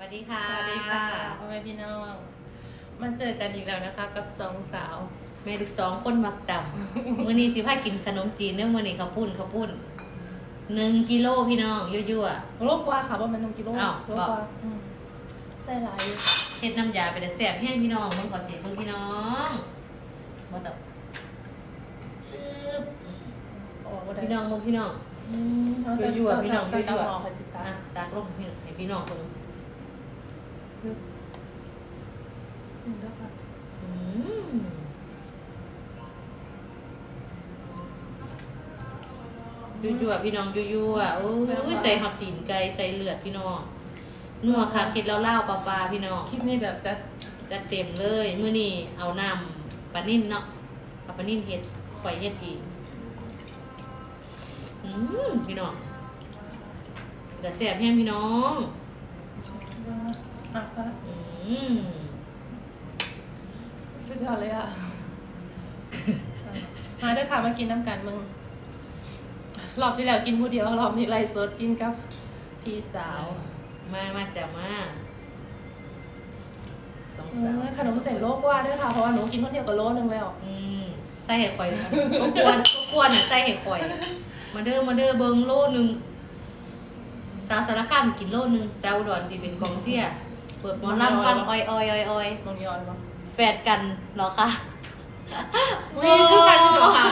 สวัสดีค่ะสวัสดีค่ะพ่อแม่พี่น้องมาเจอกันอีกแล้วนะคะ กับสองสาวแม่ลูกสองคนมักต่ำมื้อนี้สิพากินขนมจีนเนื่องมื้อนี้ข้าวปุ้นข้าวปุ้นหนึ่งกิโลพี่น้องยั่วโลกกว่าค่ะว่ามันต้องกิโลอ้าวโลกกว่าอืมใส่หลายอยู่ๆเฮ็ดน้ำยาไปแต่แซ่บแห้งพี่น้องมึงขอเสียงเพิ่งพี่น้องบ่ต้องอึ๊บโอ้บ่ได้พี่น้องมึงพี่น้องอืมเขาจะยั่วๆพี่น้องจะยั่วๆจะมองไปสิตาอะตากลงพี่น้องให้พี่น้องเพิ่ง อืมเด้อค่ะอืมยั่วๆพี่น้องยั่วๆโอ้ยใส่หักตีนไก่ใส่เลือดพี่น้องนัวค่ะคิดแล้วเล่าปลาปลาๆพี่น้องคลิปนี้แบบจะจะเต็มเลยมื้อนี้เอาน้ำปลานิ่นเนาะเอาปลานิ่นเฮ็ดปล่อยเฮ็ดเองอืมพี่น้องแต่แซ่บแห้งพี่น้อง อะค่ะอืมสุดยอดเลยอะ มาเด้อค่ะมากินน้ำกันมึง รอบที่แล้วกินผู้เดียว รอบนี้ไล่สดกินกับ พี่สาวมามาจ้ะมาสองอืสาวมขนมเส้นโลกว่าเด้วยค่ะ เพราะว่าหนูกินคนเดียวกับโลนึงแล้ว อืมใส่เห็ดข่อยนะก็ควรก็ควรน่ะใส่เห็ดข่อย มาเด้อมาเด้อเบิ่งโลหนึงสาวสารคามกินโลหนึงสาวอุดรสิเป็นกองเสีย เปิดหมอลำฟังอ้อยอ้อยอ้อยอ้อยลงย้อนปะแฟดกันเหรอคะมีคือกันอยู่ค่ะ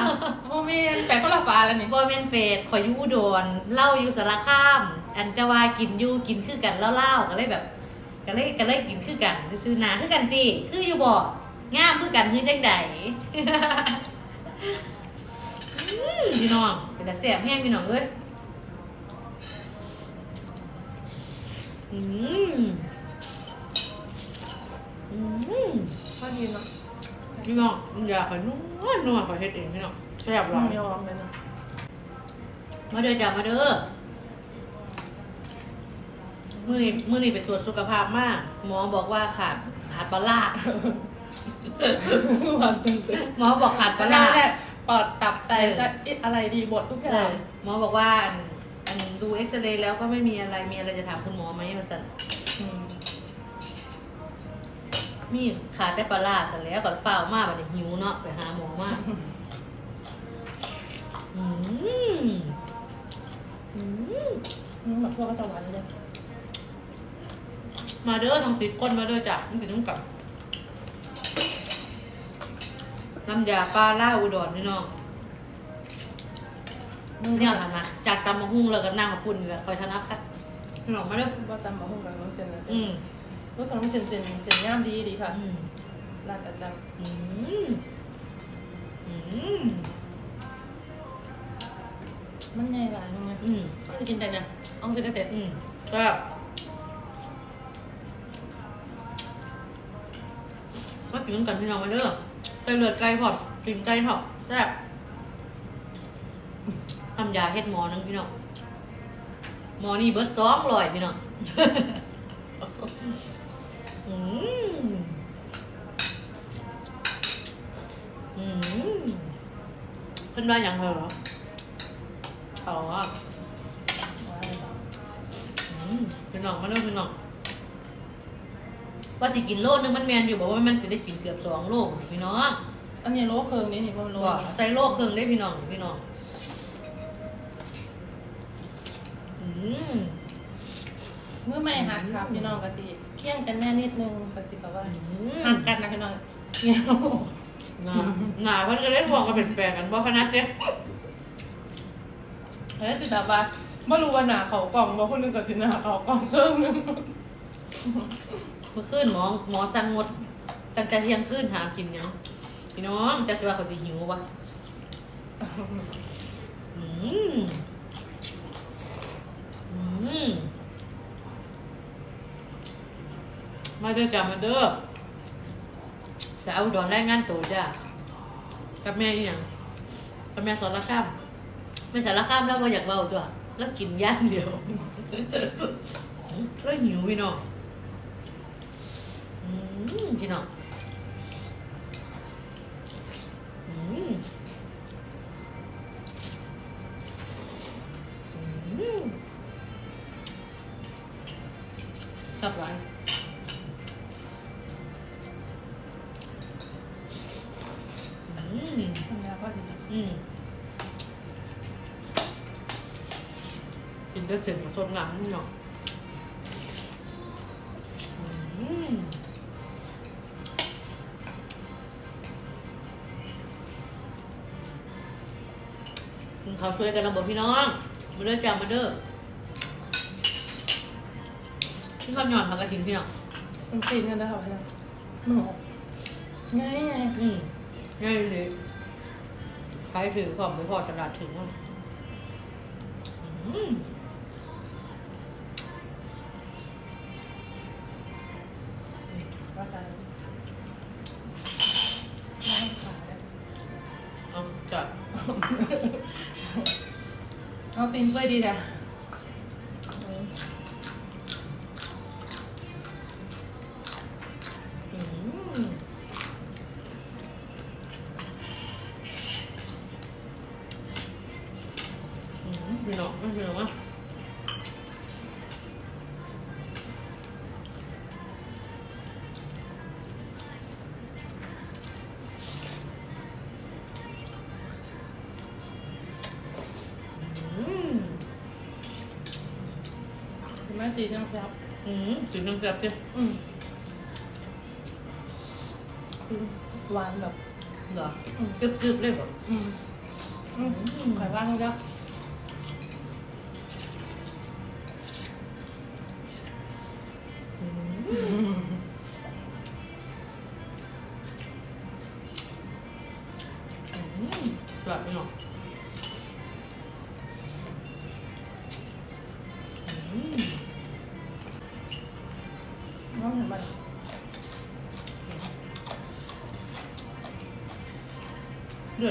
โมเมนแปลคนละฟ้าแล้วนี่บ่แม่นเฟดข่อยอยู่อุดรเล่าอยู่สารคาม อันจะว่ากินอยู่กินคือกันเล่าๆก็เลยแบบก็เลยก็เลยกินคือกันซื่อๆหนาคือกันติคืออยู่บ่งามคือกันคือจังใดอืมพี่น้องเป็นแต่แซ่บแห้งพี่น้องเอ้ย อืม อืมพอดีเนาะพี่น้องอยากขอยนัวนัวขอยเฮ็ดเองพี่น้องแซ่บหลายไม่ยอมเลยนะมาเด้อจ้ามาเด้อมื้อนี้มื้อนี้ไปตรวจสุขภาพมาก หมอบอกว่าขาดขาดปลาร้าว่าซึ้งหมอบอกขาดปปลาลาร้าแหละปอดตับไตจะอะไรดีบททุกอเอย่างอหมอบอกว่าอันอันดูเอ็กซเรย์แล้วก็ไม่มีอะไรมีอะไรจะถามคุณหมอไหมมาสั่น มีขาดแต่ปลาร้าสั่นแล้วก่อนฝ้าวมากบัดนี้หิวเนาะไปหาหมอมากอืมอืมอืมแบบพวกก็จะหวานเลยมาเด้อทั้งสิบคนมาเด้อจ้ะมันเป็นต้องกลับน้ำยาปลาล่าอุดรพี่น้องเนี่ยนะนะจากตำมะฮุ่งแล้วก็นั่งมาปุ่นแหละคอยธนับค่ะพี่น้องมาเด้ว่าตำมะฮุ่งกับน้ำเส้นเลยอืม รสขนมเส้นเส้นเส้นย่ามดีดีค่ะอืมร้านประจอืมอืมำมันใหญ่หลายตรงเนี้ยอืมก็จะกินแต่เนี่ยเอาเส้นเด็ดอืมก็มากินกันพี่น้องมาเด้อใส่เลือดไก่พอดกินไก่ทอดแซ่บทำยาเฮ็ดหมอนึงพี่น้องหมอนี่เบิร์ดสองร้อยพี่น้อง อืมเพิ่นว่าอย่างเหรออ๋ออืมพี่น้องมาเริ่มพี่น้องว่าสิกินโลนึงมันแมนอยู่บอกว่ามันสิได้กินเกือบสองโลพี่น้องอันนี้โลเคิงนี่นี่พวกโลบอกใส่โลครึ่งได้พี่น้องพี่น้องอืมเมื่อไม่หักครับพี่น้องกะสิเคี่ยงกันแน่นิดนึงกะสิแบบว่าอืมหักกันนะพี่น้องเนี่ย งาหนาเพิ่นก็เล่นบอกกันเป็นแฟนกันบ่คณะเจ๊แล้วสิแบบว่าไม่รู้ว่าหนาเขากล่องว่าคนหนึงกับสิหนาเขากล่องเครื่องนึงเมื่อคืนหมอหมอสั่งงดตั้งแต่เที่ยงคืนหากินหยังพี่น้องจะสิว่าเขาสิหิวปะอืมอืมมาเด้อจ้ามาเด้อ แต่เอุดรแรงงานตัวจ้ากับแม่อีหยังกับแม่สารคามแม่สารคามแล้วก็อยากเบาตัวแล้วกินย่างเดียวก็หิวพี่น้องอืมพี่น้อง อืมกินได้เสร็จสดงามนี่เนาะอืมกินข้าวช่วยกันระบบพี่น้องมาเด้อจ้ามาเด้อที่ข้าวหย่อนมากระถิ่นพี่น้องมันตีนกันได้ค่ะพี่น้องหนูง่ายไงอืมง่ายเลยใครถือของไปพอตลาดถึงอะอืมว่าใจน้ำขาดเอาจัดเอาตีนกล้วยดีจ้ะ พี่น้องไม่พี่น้องอะอืมคุณแม่ตีนยังแซ่บอืมถึงน้ำแซ่บจ้อืมหวานแบบเหรออืมกึบกึบเลยเหรออืมอืมไข่ว่างจ้ะ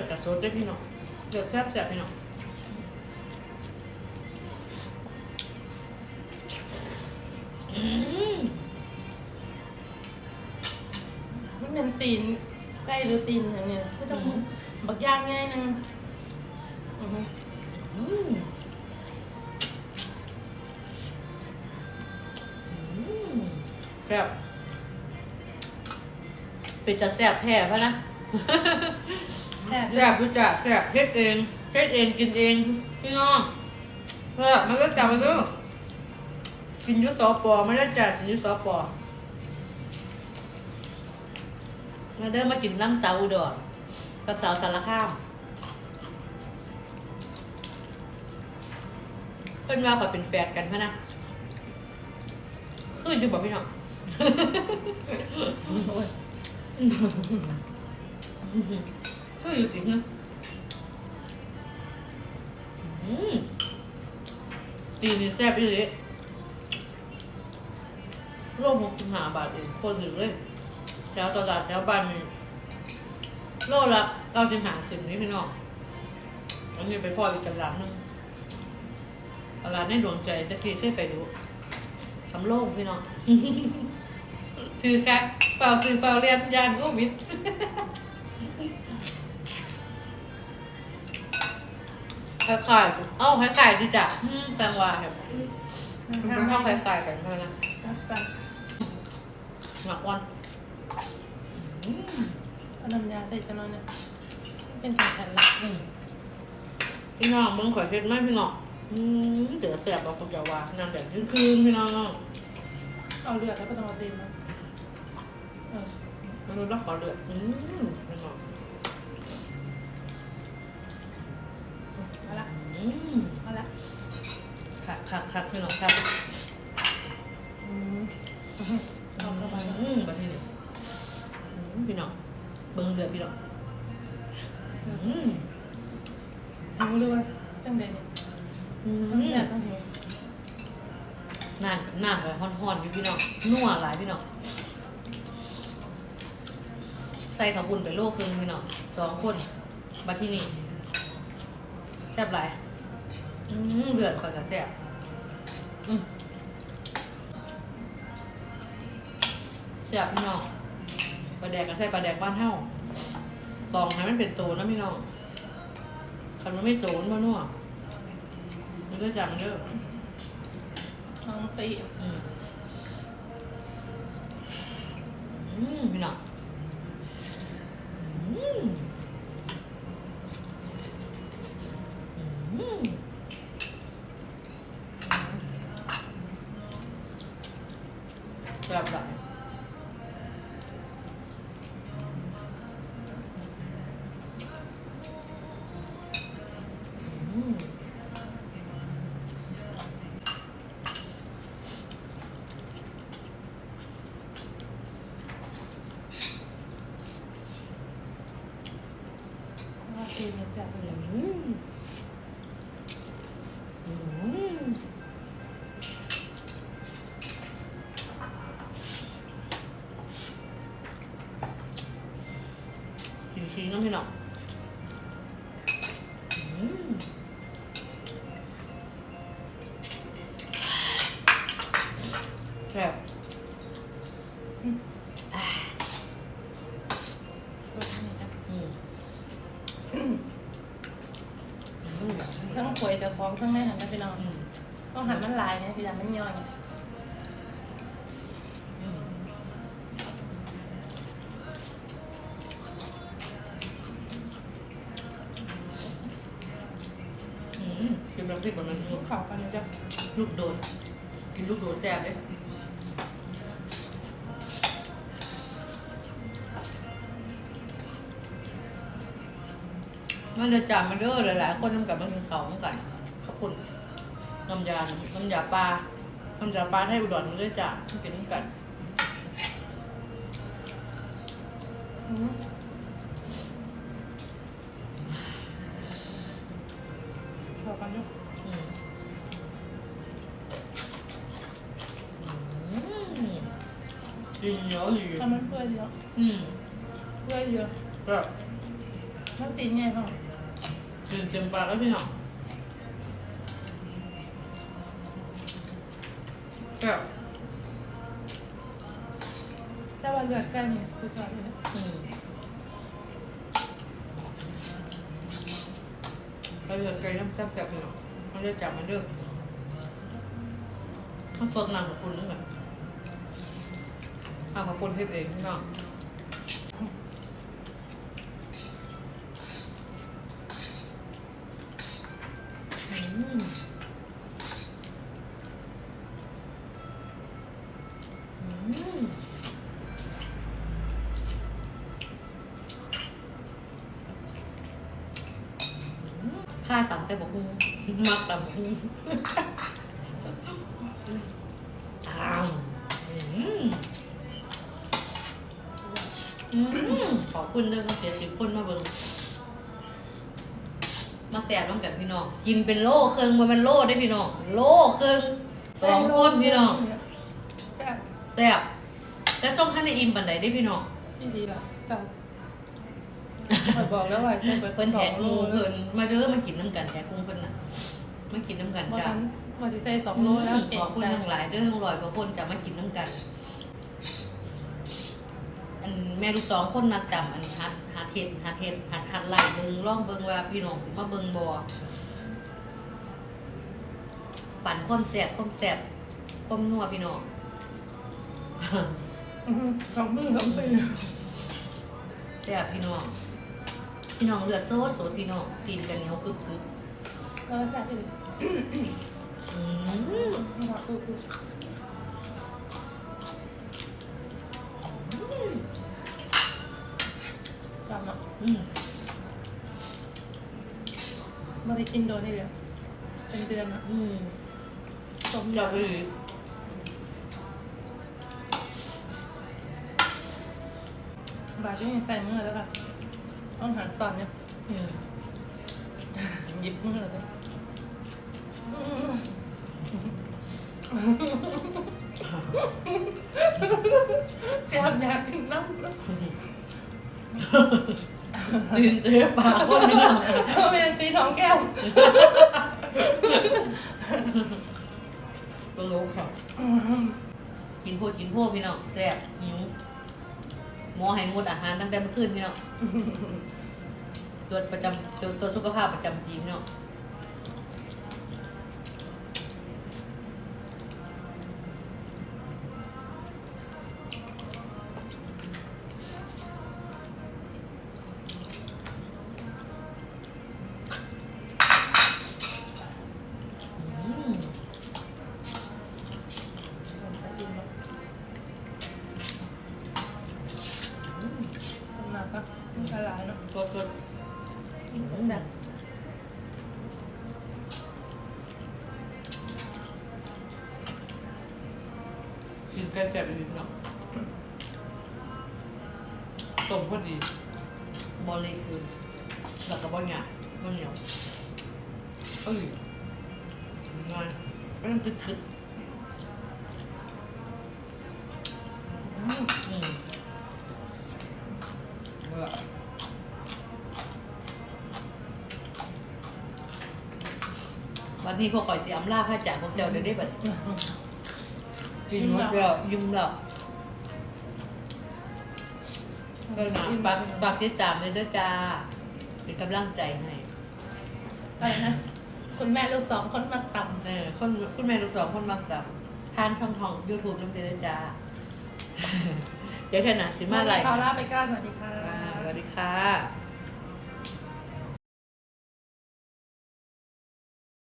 ดกับซดได้พี่น้องเลือดแซ่บแซ่บพี่น้องอืมมันเป็นตีนใกล้หรือตีนอย่างเนี้ยก็จะบักย่างง่ายนึงแซ่บเป็นจะแซ่บแท้ปะนะ แค่แซ่บรู้จักแซ่บเฮ็ดเองเฮ็ดเองกินเองพี่น้องแซ่บมันก็จับมันก็กินยุสอปอไม่ได้จัดกินยุสอปอมาเดินมากินน้ำเจ้าอุดรกับสาวสารคามเพิ่นว่าเขาเป็นแฟนกันพะนะคืออยู่บอกพี่น้องอ ก็อยู่จริงนะอืมตีนี่แซ่บอีหลีโลหกสิบห้าบาทเองคนหนึ่งเลยแถวตลาดแถวบ้านนี่โลละเก้าสิบห้าสิบนี่พี่น้องอันนี้ไปพ่ออีกกันหลังนึงตลาดในดวงใจตะกี้เคยไปดูสำโรงพี่น้องถือแค่เปล่าซื้อเปล่าเรียนยานโควิด คล้ายๆเอ้าคล้ายๆดีจ้ะอืมจังหวะแบบมันเข้าคล้ายๆกันเท่านั้นนะกัสซันหมักวันอืมเอาน้ำยาใส่กันหน่อยเนี่ยเป็นแผ่นๆละอืมพี่น้องมึงขอยเพชรไหมพี่น้องอืมเดี๋ยวแสบเราคงจะว่าน้ำแบบคืนๆพี่น้องเอาเลือดแล้วก็ต้องเอาตีนมาเออมนุษย์รักขอเลือดอืมพี่น้อง อืมเอาละคักคักคักพี่น้องครับอืมเอาเข้าไปอืมแบบนี้เลยอืมพี่น้องเบิ้งเดือดพี่น้องอืมรู้เลยว่าจังเดนเนี่ยอืต้องมแซ่บต้องหิวน้ำน้ำแบบฮ้อนๆอยู่พี่น้องนัวหลายพี่น้องใส่ข้าวบุญไปโลครึ่งพี่น้องสองคนมาที่นี่แซ่บหลาย อืมเลือดคอยกระแสบอืมแบพี่น้องปลาแดกกระแสบปลาแดกบ้านเท่าตองให้มันเป็นโตนะพี่น้องคันมันไม่โตนมานัวมันก็จังเด้อท้องสี่อืมพี่น้อง ชิมๆน้ำพี่น้องอืมแซ่บสดนี่นะอืมอืมทั้งป่วยจะคล้องทั้งแม่หันนะพี่น้องอืมต้องหันมันลายไงพี่ดามันย่อยไง พริกแบบนั้นลูกเขากันนะจ๊ะลูกโดด กินลูกโดดแซ่บเลยมันจะจับมันเด้อหลายๆคนทำกับมันกินเขาเหมือนกันขอบคุณน้ำยาน้ำยาปลาน้ำยาปลาให้อุดรมันด้วยจ้ะกินเหมือนกันอื กินเยอะอยู่ถ้ามันเปื่อยเยอะอืมเปื่อยเยอะก็มันตีนไงพ่อกินเต็มปากแล้วพี่น้องก็แต่ว่าเลือดไก่นี่สุดยอดเลยนะอืมเราจะไก่น้ำแซ่บๆพี่น้องมันจะจับมันเด้อต้องสดน้ำกับคุณนั่นแหละ เอากับคุณเฮ็ดเองพี่น้องอืมอืมข้าต่ำแต่บอกฮูมักต่ำ ขอบคุณเด้อมาเสียสิบคนมาเบิ่งมาแสบน้ำกันพี่น้อง กินเป็นโล่เครื่องมันเป็นโล่ได้พี่น้อง โล่เครื่องสองคนพี่น้องแซ่บแสบแต่ส้มข้างในอิ่มปันใดได้พี่น้องที่ดีละจ้ะข่อยบอกแล้วว่าแซ่บเพิ่นสแทองกโลงูเลเพิ่ยนมาเด้อมากินน้ำกันแทกกุ้งเพิ่นน่ะมากินน้ำกันบ่จ้าทันว่าสิใส่สองโลแล้วเก่ขงอบคุณใจทั้งหลายเด้อทั้งร้อยกว่าคนจะมากินน้ำกันอัน แม่ลูกสองคนนักดำอันนี้ฮัดฮัดเฮ็ดฮัดเฮ็ดฮัดฮัดไหลเบิงล่องเบิงว่าพี่น้องสิมาเบิงบ่ปั่นความแซ่บความแซ่บความนัวพี่น้องอื้อหือสองมือสองมือแซ่บพี่น้องพี่น้องเลือดโซดโซดพี่น้องกินกันเหนียวกึกกึกแล้วก็แซ่บไปเลยอืม อะอืมไม่ได้กินโดนนี่เลยเป็นเดือนอะอืมสมจัยาบไปเลยบาทที่ใส่มือแล้วค่ะต้องหันสอนเนี่ยอืมหยิบมือเลยแก้มอยากกินน้ำ ตื่นเต้นปากคนพี่น้องเอาเป็นตีท้องแก้วตลกค่ะกินพวกกินพวกพี่น้องแซ่บหิวหมอให้งดอาหารตั้งแต่เมื่อคืนพี่น้องตรวจประจำตรวจตรวจสุขภาพประจำปีพี่น้อง แซ่บอีกเนาะต้มพอดีบอลเลยคือแล้วก็บบอลหยาบบอลเหนียวเอ้ยง่ายไม่ต้องตึกๆอืมอืมเอาล่ะวันนี้พวกข่อยเสิอำลาพระจากพวกเจ้าเดี๋ยวได้บัด กินหมดแล้วยิ้มแล้วเออนะฝากฝากติดตามเลยเด้อจ้า เป็นกำลังใจให้อะไรนะคุณแม่ลูกสองคนมาต่เออคนคุณแม่ลูกสองคนมักกับทานช่องทองยูทูบน้ำเดือจ้า เดี๋ยวเธอหนาสิำมาอะไรขอลาไปก่อนสวัสดีค่ะสวัสดีค่ะ